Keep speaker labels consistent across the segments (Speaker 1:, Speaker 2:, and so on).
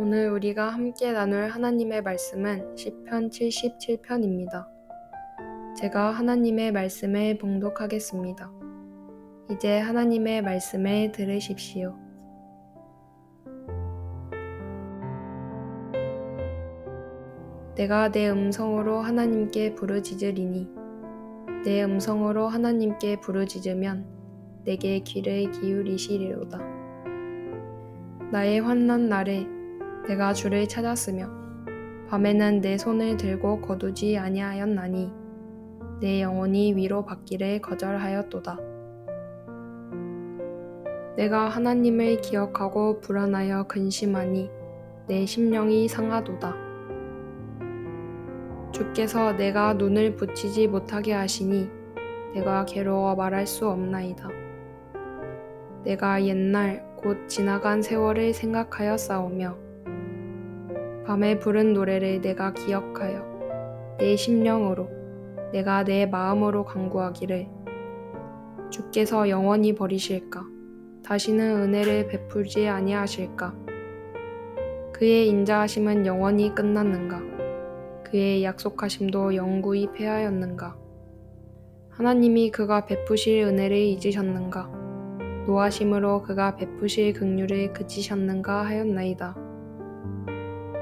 Speaker 1: 오늘 우리가 함께 나눌 하나님의 말씀은 시편 77편입니다. 제가 하나님의 말씀을 봉독하겠습니다. 이제 하나님의 말씀을 들으십시오. 내가 내 음성으로 하나님께 부르짖으리니 내 음성으로 하나님께 부르짖으면 내게 귀를 기울이시리로다. 나의 환난 날에 내가 주를 찾았으며 밤에는 내 손을 들고 거두지 아니하였나니 내 영혼이 위로 받기를 거절하였도다. 내가 하나님을 기억하고 불안하여 근심하니 내 심령이 상하도다. 주께서 내가 눈을 붙이지 못하게 하시니 내가 괴로워 말할 수 없나이다. 내가 옛날 곧 지나간 세월을 생각하여 싸우며 밤에 부른 노래를 내가 기억하여 내 심령으로 내가 내 마음으로 강구하기를. 주께서 영원히 버리실까? 다시는 은혜를 베풀지 아니하실까? 그의 인자하심은 영원히 끝났는가? 그의 약속하심도 영구히 패하였는가? 하나님이 그가 베푸실 은혜를 잊으셨는가? 노하심으로 그가 베푸실 긍휼을 그치셨는가 하였나이다.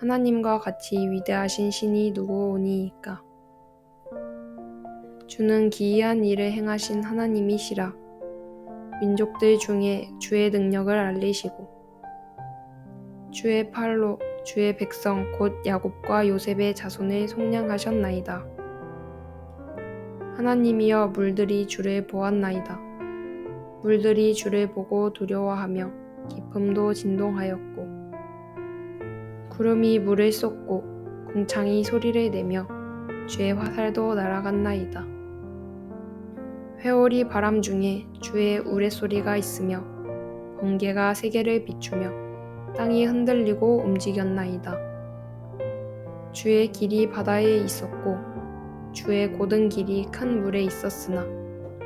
Speaker 1: 하나님과 같이 위대하신 신이 누구오니이까 주는 기이한 일을 행하신 하나님이시라 민족들 중에 주의 능력을 알리시고 주의 팔로 주의 백성 곧 야곱과 요셉의 자손을 속량하셨나이다. 하나님이여 물들이 주를 보았나이다. 물들이 주를 보고 두려워하며 깊음도 진동하였고 구름이 물을 쏟고 궁창이 소리를 내며 주의 화살도 날아갔나이다. 회오리 바람 중에 주의 우레소리가 있으며 번개가 세계를 비추며 땅이 흔들리고 움직였나이다. 주의 길이 바다에 있었고 주의 고든 길이 큰 물에 있었으나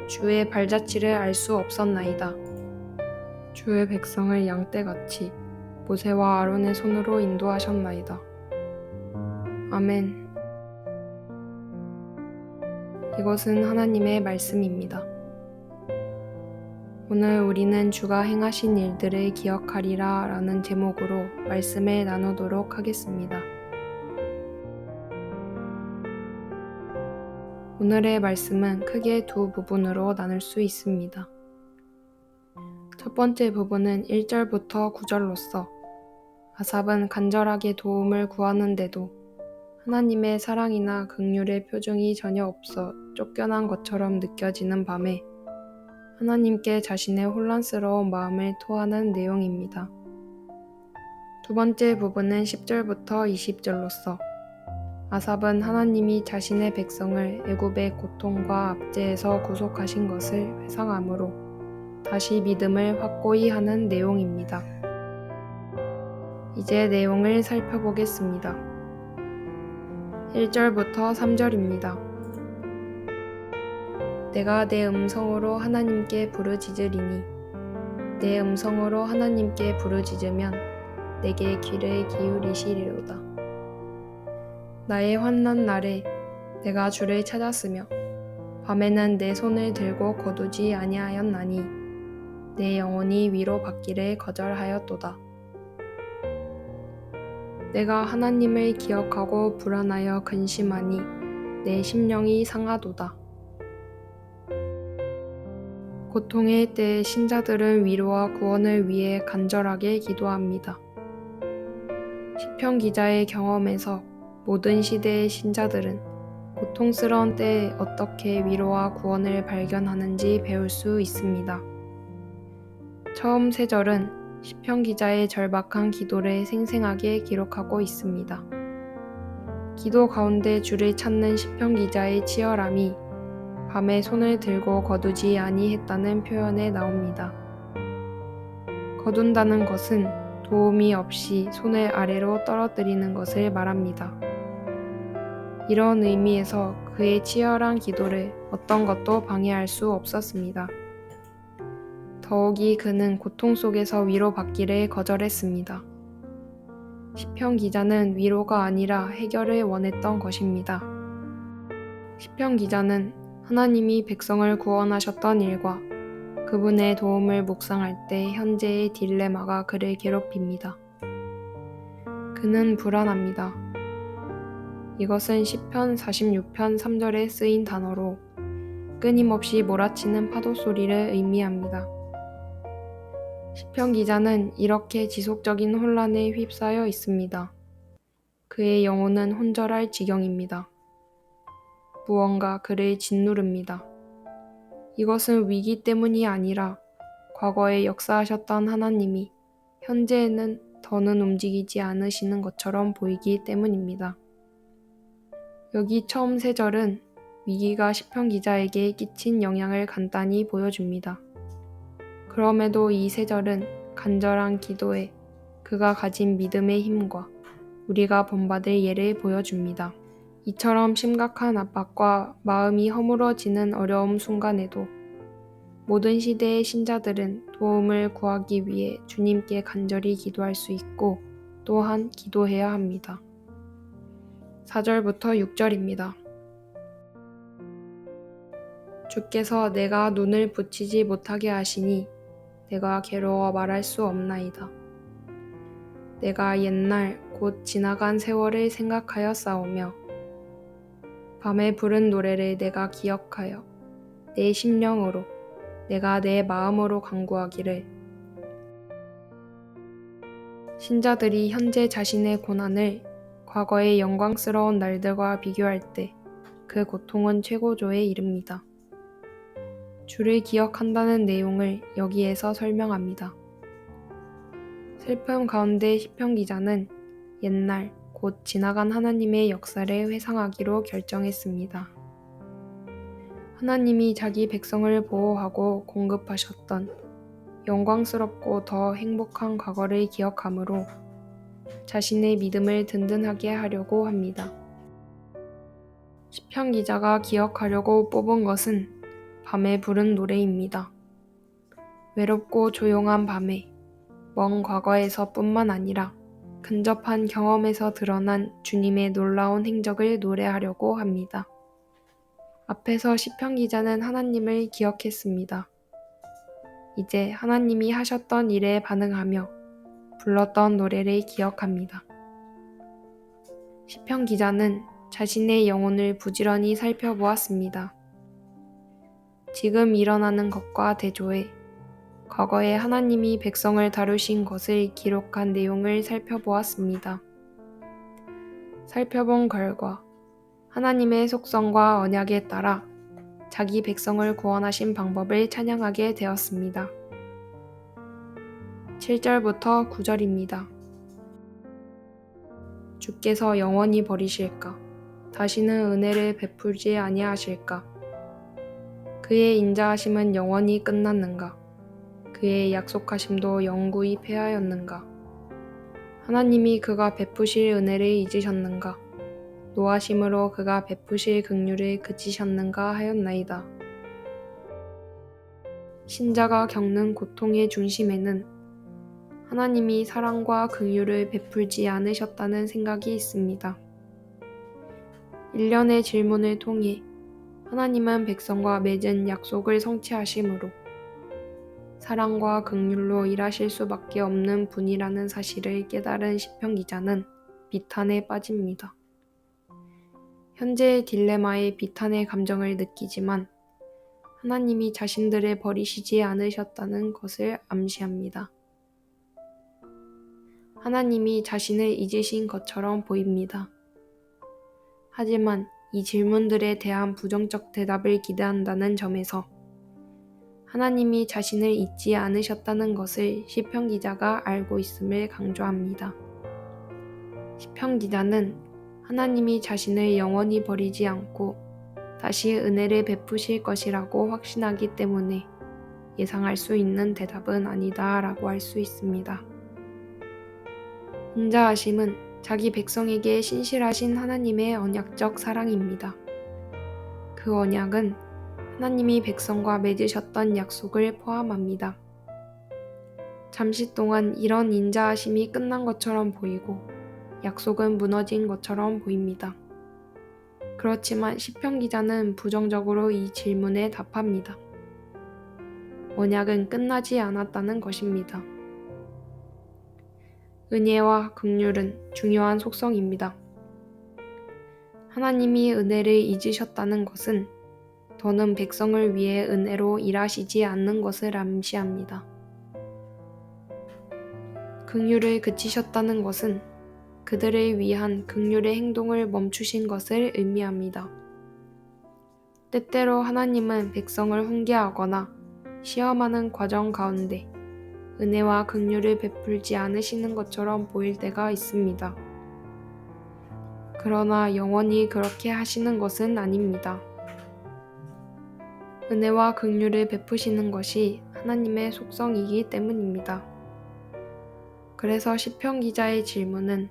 Speaker 1: 주의 발자취를 알 수 없었나이다. 주의 백성을 양떼같이 모세와 아론의 손으로 인도하셨나이다. 아멘. 이것은 하나님의 말씀입니다. 오늘 우리는 주가 행하신 일들을 기억하리라 라는 제목으로 말씀을 나누도록 하겠습니다. 오늘의 말씀은 크게 두 부분으로 나눌 수 있습니다. 첫 번째 부분은 1절부터 9절로서 아삽은 간절하게 도움을 구하는데도 하나님의 사랑이나 긍휼의 표정이 전혀 없어 쫓겨난 것처럼 느껴지는 밤에 하나님께 자신의 혼란스러운 마음을 토하는 내용입니다. 두 번째 부분은 10절부터 20절로서 아삽은 하나님이 자신의 백성을 애굽의 고통과 압제에서 구속하신 것을 회상하므로 다시 믿음을 확고히 하는 내용입니다. 이제 내용을 살펴보겠습니다. 1절부터 3절입니다. 내가 내 음성으로 하나님께 부르짖으리니 내 음성으로 하나님께 부르짖으면 내게 귀를 기울이시리로다. 나의 환난 날에 내가 주를 찾았으며 밤에는 내 손을 들고 거두지 아니하였나니 내 영혼이 위로 받기를 거절하였도다. 내가 하나님을 기억하고 불안하여 근심하니 내 심령이 상하도다. 고통의 때에 신자들은 위로와 구원을 위해 간절하게 기도합니다. 시편 기자의 경험에서 모든 시대의 신자들은 고통스러운 때에 어떻게 위로와 구원을 발견하는지 배울 수 있습니다. 처음 세 절은 시편 기자의 절박한 기도를 생생하게 기록하고 있습니다. 기도 가운데 주를 찾는 시편 기자의 치열함이 밤에 손을 들고 거두지 아니했다는 표현에 나옵니다. 거둔다는 것은 도움이 없이 손을 아래로 떨어뜨리는 것을 말합니다. 이런 의미에서 그의 치열한 기도를 어떤 것도 방해할 수 없었습니다. 더욱이 그는 고통 속에서 위로받기를 거절했습니다. 시편 기자는 위로가 아니라 해결을 원했던 것입니다. 시편 기자는 하나님이 백성을 구원하셨던 일과 그분의 도움을 묵상할 때 현재의 딜레마가 그를 괴롭힙니다. 그는 불안합니다. 이것은 시편 46편 3절에 쓰인 단어로 끊임없이 몰아치는 파도 소리를 의미합니다. 시편 기자는 이렇게 지속적인 혼란에 휩싸여 있습니다. 그의 영혼은 혼절할 지경입니다. 무언가 그를 짓누릅니다. 이것은 위기 때문이 아니라 과거에 역사하셨던 하나님이 현재에는 더는 움직이지 않으시는 것처럼 보이기 때문입니다. 여기 처음 세 절은 위기가 시편 기자에게 끼친 영향을 간단히 보여줍니다. 그럼에도 이 세 절은 간절한 기도에 그가 가진 믿음의 힘과 우리가 본받을 예를 보여줍니다. 이처럼 심각한 압박과 마음이 허물어지는 어려움 순간에도 모든 시대의 신자들은 도움을 구하기 위해 주님께 간절히 기도할 수 있고 또한 기도해야 합니다. 4절부터 6절입니다. 주께서 내가 눈을 붙이지 못하게 하시니 내가 괴로워 말할 수 없나이다. 내가 옛날 곧 지나간 세월을 생각하여 싸우며 밤에 부른 노래를 내가 기억하여 내 심령으로 내가 내 마음으로 간구하기를 신자들이 현재 자신의 고난을 과거의 영광스러운 날들과 비교할 때 그 고통은 최고조에 이릅니다. 주를 기억한다는 내용을 여기에서 설명합니다. 슬픔 가운데 시편 기자는 옛날 곧 지나간 하나님의 역사를 회상하기로 결정했습니다. 하나님이 자기 백성을 보호하고 공급하셨던 영광스럽고 더 행복한 과거를 기억하므로 자신의 믿음을 든든하게 하려고 합니다. 시편 기자가 기억하려고 뽑은 것은 밤에 부른 노래입니다. 외롭고 조용한 밤에 먼 과거에서 뿐만 아니라 근접한 경험에서 드러난 주님의 놀라운 행적을 노래하려고 합니다. 앞에서 시편 기자는 하나님을 기억했습니다. 이제 하나님이 하셨던 일에 반응하며 불렀던 노래를 기억합니다. 시편 기자는 자신의 영혼을 부지런히 살펴보았습니다. 지금 일어나는 것과 대조해 과거에 하나님이 백성을 다루신 것을 기록한 내용을 살펴보았습니다. 살펴본 결과 하나님의 속성과 언약에 따라 자기 백성을 구원하신 방법을 찬양하게 되었습니다. 7절부터 9절입니다. 주께서 영원히 버리실까? 다시는 은혜를 베풀지 아니하실까? 그의 인자하심은 영원히 끝났는가? 그의 약속하심도 영구히 패하였는가? 하나님이 그가 베푸실 은혜를 잊으셨는가? 노하심으로 그가 베푸실 긍휼을 그치셨는가 하였나이다. 신자가 겪는 고통의 중심에는 하나님이 사랑과 긍휼을 베풀지 않으셨다는 생각이 있습니다. 일련의 질문을 통해 하나님은 백성과 맺은 약속을 성취하심으로 사랑과 긍휼로 일하실 수밖에 없는 분이라는 사실을 깨달은 시편 기자는 비탄에 빠집니다. 현재의 딜레마에 비탄의 감정을 느끼지만 하나님이 자신들을 버리시지 않으셨다는 것을 암시합니다. 하나님이 자신을 잊으신 것처럼 보입니다. 하지만 이 질문들에 대한 부정적 대답을 기대한다는 점에서 하나님이 자신을 잊지 않으셨다는 것을 시편 기자가 알고 있음을 강조합니다. 시편 기자는 하나님이 자신을 영원히 버리지 않고 다시 은혜를 베푸실 것이라고 확신하기 때문에 예상할 수 있는 대답은 아니다 라고 할 수 있습니다. 인자하심은 자기 백성에게 신실하신 하나님의 언약적 사랑입니다. 그 언약은 하나님이 백성과 맺으셨던 약속을 포함합니다. 잠시 동안 이런 인자하심이 끝난 것처럼 보이고 약속은 무너진 것처럼 보입니다. 그렇지만 시편 기자는 부정적으로 이 질문에 답합니다. 언약은 끝나지 않았다는 것입니다. 은혜와 긍휼은 중요한 속성입니다. 하나님이 은혜를 잊으셨다는 것은 더는 백성을 위해 은혜로 일하시지 않는 것을 암시합니다. 긍휼을 그치셨다는 것은 그들을 위한 긍휼의 행동을 멈추신 것을 의미합니다. 때때로 하나님은 백성을 훈계하거나 시험하는 과정 가운데 은혜와 긍휼을 베풀지 않으시는 것처럼 보일 때가 있습니다. 그러나 영원히 그렇게 하시는 것은 아닙니다. 은혜와 긍휼을 베푸시는 것이 하나님의 속성이기 때문입니다. 그래서 시편 기자의 질문은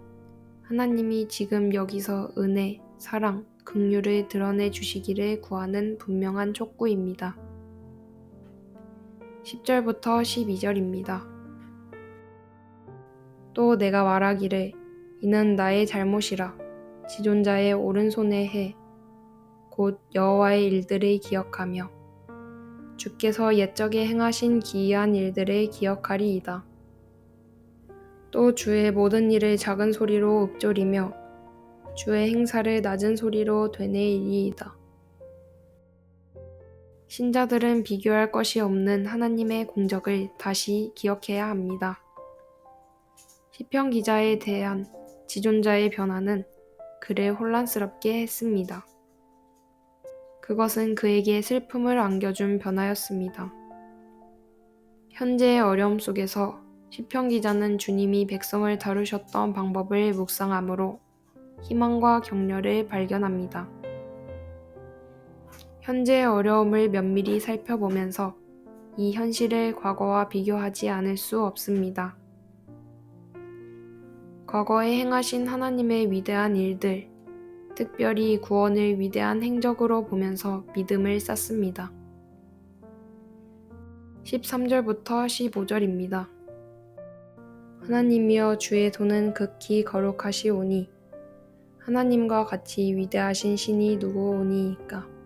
Speaker 1: 하나님이 지금 여기서 은혜, 사랑, 긍휼을 드러내 주시기를 구하는 분명한 촉구입니다. 10절부터 12절입니다. 또 내가 말하기를 이는 나의 잘못이라 지존자의 오른손에 해 곧 여호와의 일들을 기억하며 주께서 옛적에 행하신 기이한 일들을 기억하리이다. 또 주의 모든 일을 작은 소리로 읊조리며 주의 행사를 낮은 소리로 되뇌이리이다. 신자들은 비교할 것이 없는 하나님의 공적을 다시 기억해야 합니다. 시편 기자에 대한 지존자의 변화는 그를 혼란스럽게 했습니다. 그것은 그에게 슬픔을 안겨준 변화였습니다. 현재의 어려움 속에서 시편 기자는 주님이 백성을 다루셨던 방법을 묵상함으로 희망과 격려를 발견합니다. 현재의 어려움을 면밀히 살펴보면서 이 현실을 과거와 비교하지 않을 수 없습니다. 과거에 행하신 하나님의 위대한 일들, 특별히 구원을 위대한 행적으로 보면서 믿음을 쌓습니다. 13절부터 15절입니다. 하나님이여 주의 도는 극히 거룩하시오니 하나님과 같이 위대하신 신이 누구오니이까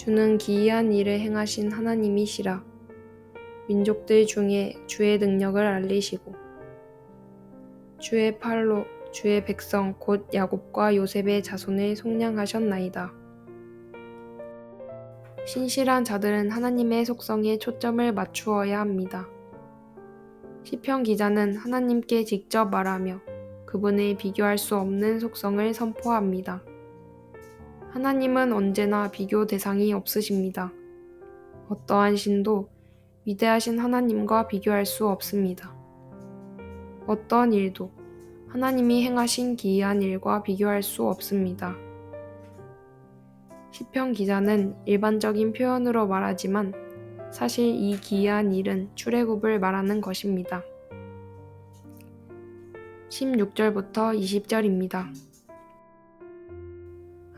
Speaker 1: 주는 기이한 일을 행하신 하나님이시라 민족들 중에 주의 능력을 알리시고 주의 팔로 주의 백성 곧 야곱과 요셉의 자손을 속량하셨나이다. 신실한 자들은 하나님의 속성에 초점을 맞추어야 합니다. 시편 기자는 하나님께 직접 말하며 그분의 비교할 수 없는 속성을 선포합니다. 하나님은 언제나 비교 대상이 없으십니다. 어떠한 신도 위대하신 하나님과 비교할 수 없습니다. 어떤 일도 하나님이 행하신 기이한 일과 비교할 수 없습니다. 시편 기자는 일반적인 표현으로 말하지만 사실 이 기이한 일은 출애굽을 말하는 것입니다. 16절부터 20절입니다.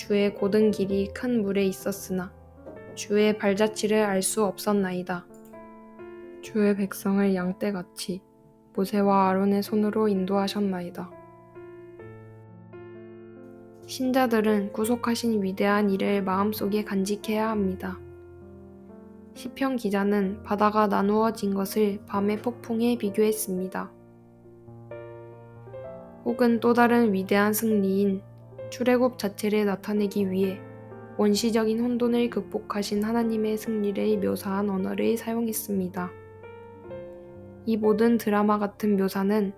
Speaker 1: 주의 고든 길이 큰 물에 있었으나 주의 발자취를 알 수 없었나이다. 주의 백성을 양떼같이 모세와 아론의 손으로 인도하셨나이다. 신자들은 구속하신 위대한 일을 마음속에 간직해야 합니다. 시편 기자는 바다가 나누어진 것을 밤의 폭풍에 비교했습니다. 혹은 또 다른 위대한 승리인 출애굽 자체를 나타내기 위해 원시적인 혼돈을 극복하신 하나님의 승리를 묘사한 언어를 사용했습니다. 이 모든 드라마 같은 묘사는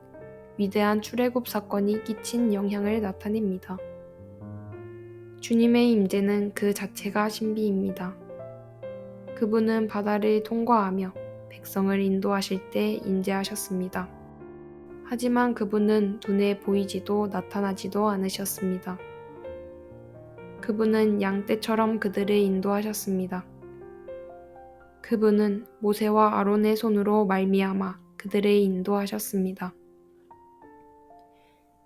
Speaker 1: 위대한 출애굽 사건이 끼친 영향을 나타냅니다. 주님의 임재는 그 자체가 신비입니다. 그분은 바다를 통과하며 백성을 인도하실 때 임재하셨습니다. 하지만 그분은 눈에 보이지도 나타나지도 않으셨습니다. 그분은 양떼처럼 그들을 인도하셨습니다. 그분은 모세와 아론의 손으로 말미암아 그들을 인도하셨습니다.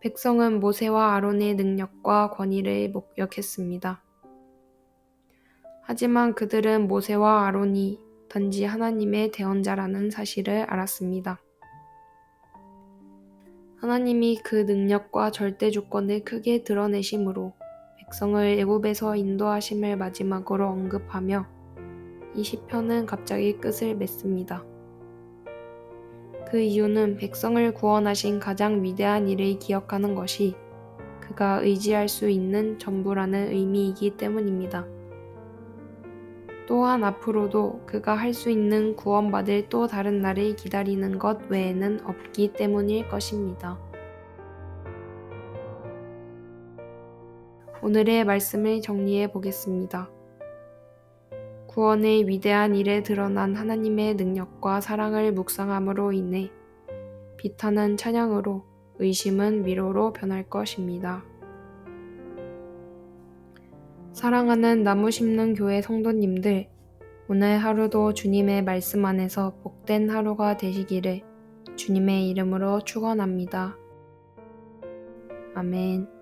Speaker 1: 백성은 모세와 아론의 능력과 권위를 목격했습니다. 하지만 그들은 모세와 아론이 단지 하나님의 대언자라는 사실을 알았습니다. 하나님이 그 능력과 절대 주권을 크게 드러내심으로 백성을 애굽에서 인도하심을 마지막으로 언급하며 이 시편은 갑자기 끝을 맺습니다. 그 이유는 백성을 구원하신 가장 위대한 일을 기억하는 것이 그가 의지할 수 있는 전부라는 의미이기 때문입니다. 또한 앞으로도 그가 할 수 있는 구원받을 또 다른 날을 기다리는 것 외에는 없기 때문일 것입니다. 오늘의 말씀을 정리해 보겠습니다. 구원의 위대한 일에 드러난 하나님의 능력과 사랑을 묵상함으로 인해 비탄은 찬양으로 의심은 위로로 변할 것입니다. 사랑하는 나무 심는 교회 성도님들, 오늘 하루도 주님의 말씀 안에서 복된 하루가 되시기를 주님의 이름으로 축원합니다. 아멘.